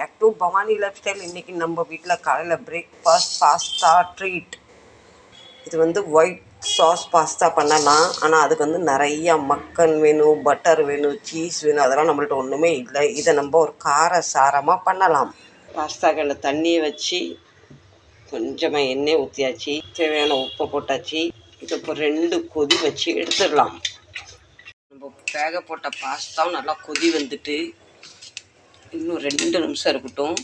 Back to Bhavani life style இன்றைக்கி நம்ம வீட்டில் காலையில் பிரேக்ஃபாஸ்ட் பாஸ்தா ட்ரீட் இது வந்து ஒயிட் சாஸ் பாஸ்தா பண்ணலாம் ஆனால் அதுக்கு வந்து நிறையா மக்கன் வேணும் பட்டர் வேணும் சீஸ் வேணும். அதெல்லாம் நம்மள்ட்ட ஒன்றுமே இல்லை. இதை நம்ம ஒரு கார சாரமாக பண்ணலாம். பாஸ்தாக்களில் தண்ணியை வச்சு கொஞ்சமாக எண்ணெய் ஊற்றியாச்சு தேவையான உப்பை போட்டாச்சு. இது இப்போ ரெண்டு கொதி வச்சு எடுத்துடலாம். நம்ம வேக போட்ட பாஸ்தாவும் நல்லா கொதி வந்துட்டு இன்னும் ரெண்டு நிமிஷம் இருக்கட்டும்.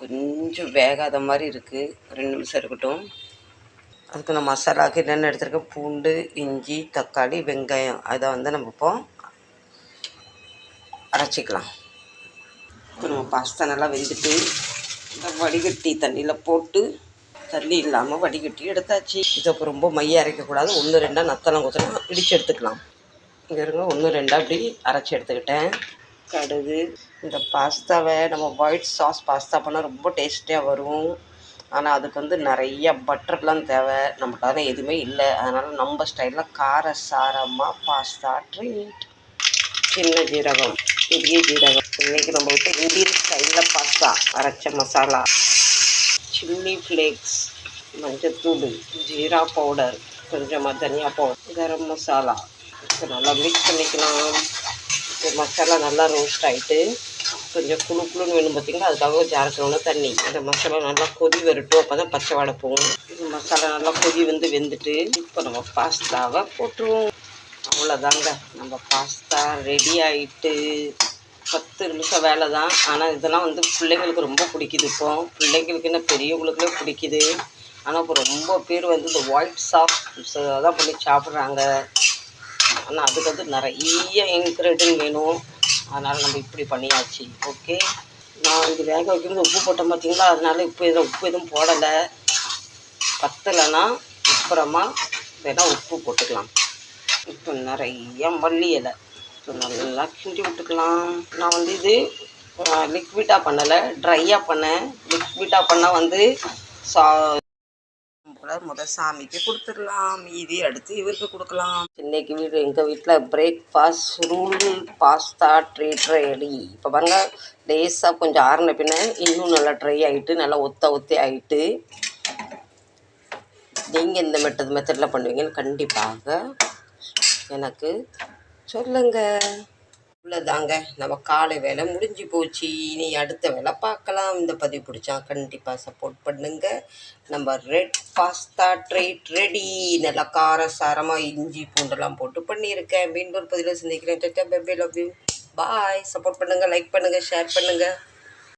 கொஞ்சம் வேகாத மாதிரி இருக்குது ரெண்டு நிமிஷம் இருக்கட்டும். அதுக்கு நான் மசாலாவுக்கு என்னென்ன எடுத்துருக்கேன்? பூண்டு இஞ்சி தக்காளி வெங்காயம். அதை வந்து நம்ம இப்போ அரைச்சிக்கலாம். இப்போ நம்ம பாஸ்தா நல்லா வெந்துட்டு இந்த வடிகட்டி தண்ணியில் போட்டு தண்ணி இல்லாமல் வடிகட்டி எடுத்தாச்சு. இதை இப்போ ரொம்ப மைய அரைக்கக்கூடாது ஒன்று ரெண்டாக நத்தலாம் கொத்தலாம் இடித்து எடுத்துக்கலாம். இங்கே இருங்க. ஒன்று ரெண்டாக அப்படி அரைச்சி எடுத்துக்கிட்டேன். கடுகு இந்த பாஸ்தாவை நம்ம ஒயிட் சாஸ் பாஸ்தா பண்ணால் ரொம்ப டேஸ்டியாக வரும். ஆனால் அதுக்கு வந்து நிறைய பட்டர்லாம் தேவை. நம்மகிட்ட எதுவுமே இல்லை. அதனால் நம்ம ஸ்டைலில் கார சாரமாக பாஸ்தா ட்ரீட் சின்ன ஜீரகம் பெரிய ஜீரகம். இன்றைக்கி நம்ம விட்டு இந்தியன் ஸ்டைலில் பாஸ்தா அரைச்ச மசாலா சில்லி ஃப்ளேக்ஸ் மஞ்சத்தூள் ஜீரா பவுடர் கொஞ்சமாக தனியா பவுடர் கரம் மசாலா. நல்லா மிக்ஸ் பண்ணிக்கலாம். இப்போ மசாலா நல்லா ரோஸ்ட் ஆகிட்டு கொஞ்சம் குழு குழுன்னு வேணும் பார்த்தீங்களா அதுக்காக ஜாரக்கணும் தண்ணி. அந்த மசாலா நல்லா கொதி வரட்டும் அப்போ தான் பச்சை வாடை போகும். மசாலா நல்லா கொதி வந்து வெந்துட்டு இப்போ நம்ம பாஸ்தாவை போட்டுருவோம். அவ்வளோதாங்க நம்ம பாஸ்தா ரெடி ஆகிட்டு பத்து நிமிஷம் வேலை தான் ஆனால் இதெல்லாம் வந்து பிள்ளைங்களுக்கு ரொம்ப பிடிக்குது இப்போ. பிள்ளைங்களுக்கு என்ன பெரியவங்களுக்குமே பிடிக்குது. ஆனால் இப்போ ரொம்ப பேர் வந்து இந்த ஒயிட் சாஃப்ட் தான் பண்ணி சாப்பிட்றாங்க. ஆனால் அதுக்கு வந்து நிறைய இன்க்ரீடியன்ட் வேணும். அதனால் நம்ம இப்படி பண்ணியாச்சு. ஓகே நான் இது வேக வைக்கும்போது உப்பு போட்டோம் பார்த்தீங்களா அதனால் உப்பு எதுவும் உப்பு எதுவும் போடலை. பத்தலைன்னா அப்புறமா வேணால் உப்பு போட்டுக்கலாம். இப்போ நிறைய மல்லி இலை. இப்போ நல்லா கிண்டி விட்டுக்கலாம். நான் வந்து இது லிக்விடாக பண்ணலை. ட்ரையாக பண்ணேன். லிக்விடாக பண்ணால் வந்து சா போல் முதல் சாமிக்கு கொடுத்துடலாம். மீதி அடுத்து இவருக்கு கொடுக்கலாம். இன்னைக்கு வீடு எங்கள் வீட்டில் பிரேக்ஃபாஸ்ட் ரூல் பாஸ்தா ட்ரீ ரெடி இப்போ பாருங்க லேசாக கொஞ்சம் ஆறின பின்ன இன்னும் நல்லா ட்ரை ஆகிட்டு நல்லா ஒத்த ஒத்தி ஆகிட்டு நீங்கள் இந்த மெத்தட் மெத்தடில் பண்ணுவீங்கன்னு கண்டிப்பாக எனக்கு சொல்லுங்கள் இவ்வளோதாங்க நம்ம காலை வேலை முடிஞ்சு போச்சு. இனி அடுத்த வேலை பார்க்கலாம். இந்த பதிவு பிடிச்சா கண்டிப்பாக சப்போர்ட் பண்ணுங்க. நம்ம ரெட் பாஸ்தா ட்ரேட் ரெடி நல்லா கார சாரமாக இஞ்சி பூண்டெல்லாம் போட்டு பண்ணியிருக்கேன். மீண்டும் ஒரு பதிவில் சந்திக்கிறேன். பெபே லவ் யூ பாய் சப்போர்ட் பண்ணுங்கள் லைக் பண்ணுங்கள் ஷேர் பண்ணுங்கள்